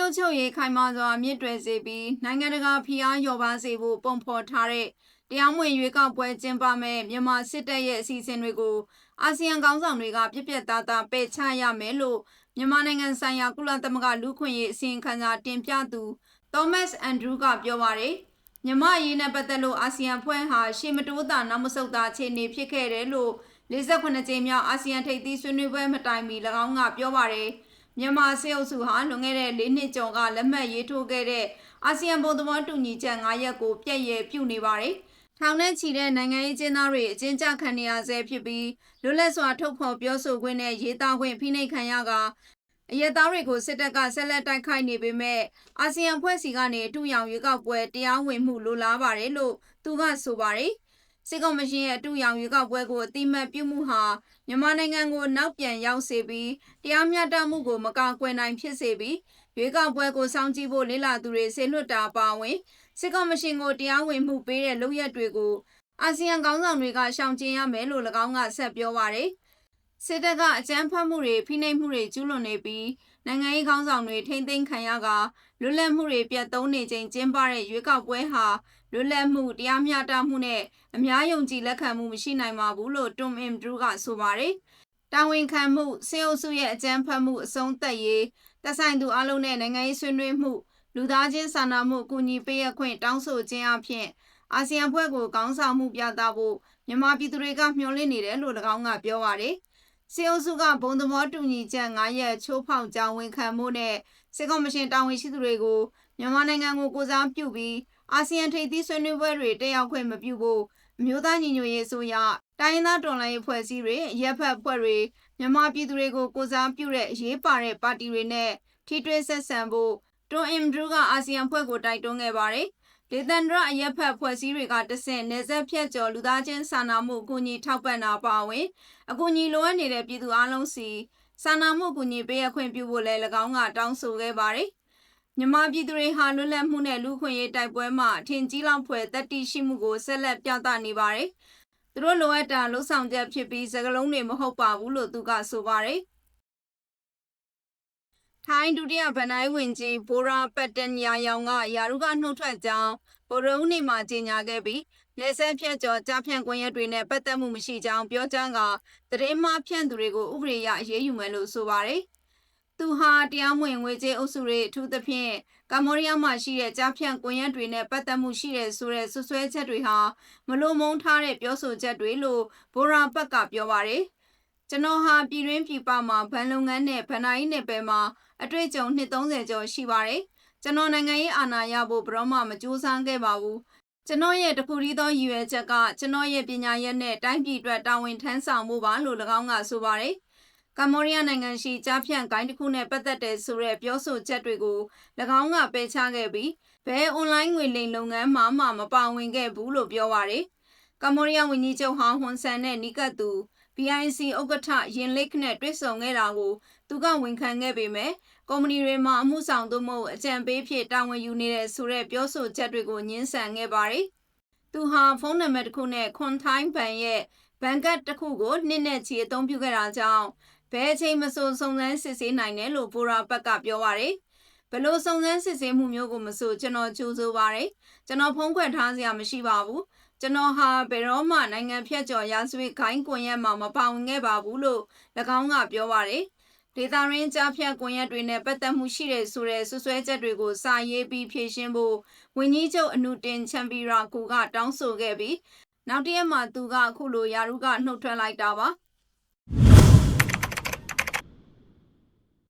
အုပ်ချုပ်ရေးခိုင်မာစွာမြင့်တွယ်စေပြီးနိုင်ငံတကာဖိအားလျော့ပါစေဖို့ပုံဖော်ထားတဲ့တရားမဝင်ရွေးကောက်ပွဲကျင်းပမဲ့မြန်မာစစ်တပ်ရဲ့အစီအစဉ်တွေကိုအာဆီယံခေါင်းဆောင်တွေကပြက်ပြက်သားသားပယ်ချရမယ်လို့မြန်မာနိုင်ငံဆိုင်ရာကုလသမဂ္ဂလူ့ခွင့်ရေးအစီရင်ခံစာတင်ပြသူသောမတ်အန်ဒရူးကပြောပါတယ်မြန်မာအရေးနဲ့ပတ်သက်လို့အာဆီယံဖွဲ့ဟာရှေ့မတိုးတာနောက်မဆုတ်တာအခြေအနေဖြစ်ခဲ့တယ်လို့48ကြိမ်မြောက်အာဆီယံထိပ်သီးဆွေးနွေးပွဲမတိုင်မီ၎င်းကပြောပါတယ် မြန်မာစစ်အုပ်စုဟာလွန်ခဲ့တဲ့၄နှစ်ကျော်ကလက်မှတ်ရေးထိုးခဲ့တဲ့အာဆီယံဘုံသဘောတူညီချက်၅ရပ်ကိုပြည့်ရဲ့ပြုနေပါတယ်။ထောင်နဲ့ချီတဲ့နိုင်ငံရေးကျင်းသားတွေအကျဉ်းချခံနေရဆဲဖြစ်ပြီးလွတ်လပ်စွာထုတ်ဖော်ပြောဆိုခွင့်နဲ့ရေးသားခွင့်ဖိနှိပ်ခံရကအရက်သားတွေကိုစစ်တပ်ကဆက်လက်တိုက်ခိုက်နေပေမဲ့အာဆီယံဖွဲ့စည်းကနေအထူးရောင်ရွေးကောက်ပွဲတရားဝင်မှုလိုလားပါတယ်လို့သူကဆိုပါတယ်။ စစ်ကောင်မရှင်ရဲ့အတူရောင်ရွေးကောက်ပွဲကိုအတိမတ်ပြုမှုဟာမြန်မာနိုင်ငံကိုနောက်ပြန်ရောက်စေပြီးတရားမျှတမှုကိုမကာကွယ်နိုင်ဖြစ်စေပြီးရွေးကောက်ပွဲကိုစောင့်ကြည့်ဖို့လေ့လာသူတွေဆေလွတ်တာပါဝင်စစ်ကောင်မရှင်ကိုတရားဝင်မှုပေးတဲ့လုပ်ရက်တွေကိုအာဆီယံခေါင်းဆောင်တွေကရှောင်ကျဉ်ရမယ်လို့၎င်းကဆက်ပြောပါတယ် စစ်တပ်ကအကြမ်းဖက်မှုတွေဖိနှိပ်မှုတွေကျူးလွန်နေပြီးနိုင်ငံရေးခေါင်းဆောင်တွေထိမ့်သိမ်းခံရကလွတ်လပ်မှုတွေပြတ်သုံးနေချိန်ကျင်းပတဲ့ရွေးကောက်ပွဲဟာလွတ်လပ်မှုတရားမျှတမှုနဲ့အများယုံကြည်လက်ခံမှုမရှိနိုင်ပါဘူးလို့တွမ်အင်ဒရူးကဆိုပါတယ်။တာဝန်ခံမှုစေအုပ်စုရဲ့အကြမ်းဖက်မှုအဆုံးသတ်ရေးသက်ဆိုင်သူအလုံးနဲ့နိုင်ငံရေးဆွေးနွေးမှုလူသားချင်းစာနာမှုအကူအညီပေးရခွင့်တောင်းဆိုခြင်းအပြင်အာဆီယံဖွဲ့ကိုကောင်းဆောင်မှုပြသဖို့မြန်မာပြည်သူတွေကမျှော်လင့်နေတယ်လို့၎င်းကပြောပါတယ်။ စေအုပ်စုကဘုံသဘောတူညီချက်9ရက်ချိုးဖောက်ကြောင်းဝန်ခံမှုနဲ့စစ်ကော်မရှင်တာဝန်ရှိသူတွေကိုမြန်မာနိုင်ငံကိုကိုစားပြုပြီးအာဆီယံထိပ်သီးဆွေးနွေးပွဲတွေတက်ရောက်ခွင့်မပြုဖို့အမျိုးသားညီညွတ်ရေးအစိုးရတိုင်းရင်းသားတော်လှန်ရေးဖွဲ့စည်းတွေရပ်ဖက်ဖွဲ့တွေမြန်မာပြည်သူတွေကိုကိုစားပြုတဲ့အရေးပါတဲ့ပါတီတွေနဲ့ထိတွေ့ဆက်ဆံဖို့တွန်အင်ဒရူးကအာဆီယံဖွဲ့ကိုတိုက်တွန်းခဲ့ပါတယ်။ ဒေသန္တရအရက်ဖက်ဖွဲ့စည်းတွေကတဆင့်နေဆက်ဖြတ်ကျော်လူသားချင်းစာနာမှုအကူအညီထောက်ပံ့တာပါဝင်အကူအညီလိုအပ်နေတဲ့ပြည်သူအလုံးစီစာနာမှုအကူအညီပေးရခွင့်ပြုဖို့လည်း၎င်းကတောင်းဆိုခဲ့ပါတယ်။မြန်မာပြည်သူတွေဟာလွတ်လပ်မှုနဲ့လူခွင့်ရေးတိုက်ပွဲမှာအထင်ကြီးလောက်ဖွယ်တက်တိရှိမှုကိုဆက်လက်ပြသနေပါတယ်။သူတို့လိုအပ်တာလှုပ်ဆောင်ချက်ဖြစ်ပြီးစကလုံးတွေမဟုတ်ပါဘူးလို့သူကဆိုပါတယ်။ ထိုင်းဒုတိယဗန်တိုင်းဝင်ကြီးဘိုရာပတ်တန်ယာယောင်ကယာရုကနှုတ်ထွက်ကြောင်းဗိုလ်ရုံးနေမှာကြေညာခဲ့ပြီးလက်ဆက်ဖြတ်ကျော်ကြားဖြန့်ကွင်းရက်တွေနဲ့ပတ်သက်မှုမရှိကြောင်းပြောကြားကသတင်းမှားဖြန့်သူတွေကိုဥပဒေရအရေးယူမယ်လို့ဆိုပါတယ်။သူဟာတရားမဝင်ငွေကြေးအုပ်စုတွေအထူးသဖြင့်ကမ္ဘောဒီးယားမှာရှိတဲ့ကြားဖြန့်ကွန်ရက်တွေနဲ့ပတ်သက်မှုရှိတဲ့ဆိုတဲ့ဆွဆွဲချက်တွေဟာမလိုမုန်းထားတဲ့ပြောဆိုချက်တွေလို့ဘိုရာပတ်ကပြောပါတယ်။ ကျွန်တော်ဟာပြည်တွင်းပြည်ပမှာဗန်လုပ်ငန်းနဲ့ဗန်နာရေးနယ်ပယ်မှာအတွေ့အကြုံနှစ်30ကျော်ရှိပါတယ်။ကျွန်တော်နိုင်ငံရေးအာဏာရဖို့ဘရောမှမကြိုးစားခဲ့ပါဘူး။ကျွန်တော်ရဲ့တခုတည်းသောရည်ရွယ်ချက်ကကျွန်တော်ရဲ့ပညာရပ်နဲ့တိုင်းပြည်အတွက်တာဝန်ထမ်းဆောင်မှုပါလို့၎င်းကဆိုပါတယ်။ကမ္ဘောဒီးယားနိုင်ငံရှိကြားဖြန့်ဂိုင်းတစ်ခုနဲ့ပတ်သက်တဲ့ဆိုတဲ့ပြောဆိုချက်တွေကို၎င်းကပယ်ချခဲ့ပြီးဘယ်အွန်လိုင်းငွေလိမ်လုပ်ငန်းမှမမပါဝင်ခဲ့ဘူးလို့ပြောပါတယ်။ကမ္ဘောဒီးယားဝန်ကြီးချုပ်ဟောင်းဟွန်ဆန်နဲ့နီကတ်သူ BIC ဥက္ကဋ္ဌယင်လိတ်နဲ့တွေ့ဆုံခဲ့တာကိုသူကဝန်ခံခဲ့ပေမဲ့ကုမ္ပဏီတွေမှာအမှုဆောင်သို့မဟုတ်အကြံပေးဖြစ်တာဝန်ယူနေတဲ့ဆိုတဲ့ပြောဆိုချက်တွေကိုညှင်းဆန်ခဲ့ပါတယ်။သူဟာဖုန်းနံပါတ်တစ်ခုနဲ့ခွန်ထိုင်းဘန်ရဲ့ဘန်ကတ်တစ်ခုကိုနှစ်နဲ့ချီအသုံးပြုခဲ့တာကြောင့်ဘယ်အချိန်မဆိုစုံစမ်းစစ်ဆေးနိုင်တယ်လို့ဘူရာဘက်ကပြောပါတယ်။ ဘလို့စုံစမ်းစစ်ဆေးမှုမျိုးကိုမဆိုကျွန်တော်ကြိုးစိုးပါတယ်။ကျွန်တော်ဖုံးခွက်ထားစရာမရှိပါဘူး။ကျွန်တော်ဟာဘယ်တော့မှနိုင်ငံဖြတ်ကျော်ရာဇဝတ်ခိုင်းကွန်ရက်မှာမပါဝင်ခဲ့ပါဘူးလို့၎င်းကပြောပါတယ်။ဒေတာရင်းကြားဖြတ်ကွန်ရက်တွေနဲ့ပတ်သက်မှုရှိတဲ့ဆိုတဲ့ဆွဆွဲချက်တွေကိုစာရေးပြီးဖြေရှင်းဖို့ဝင်းကြီးချုပ်အနုတင်ချန်ပီရာကူကတောင်းဆိုခဲ့ပြီးနောက်တရက်မှာသူကအခုလိုယာရုကနှုတ်ထွက်လိုက်တာပါ။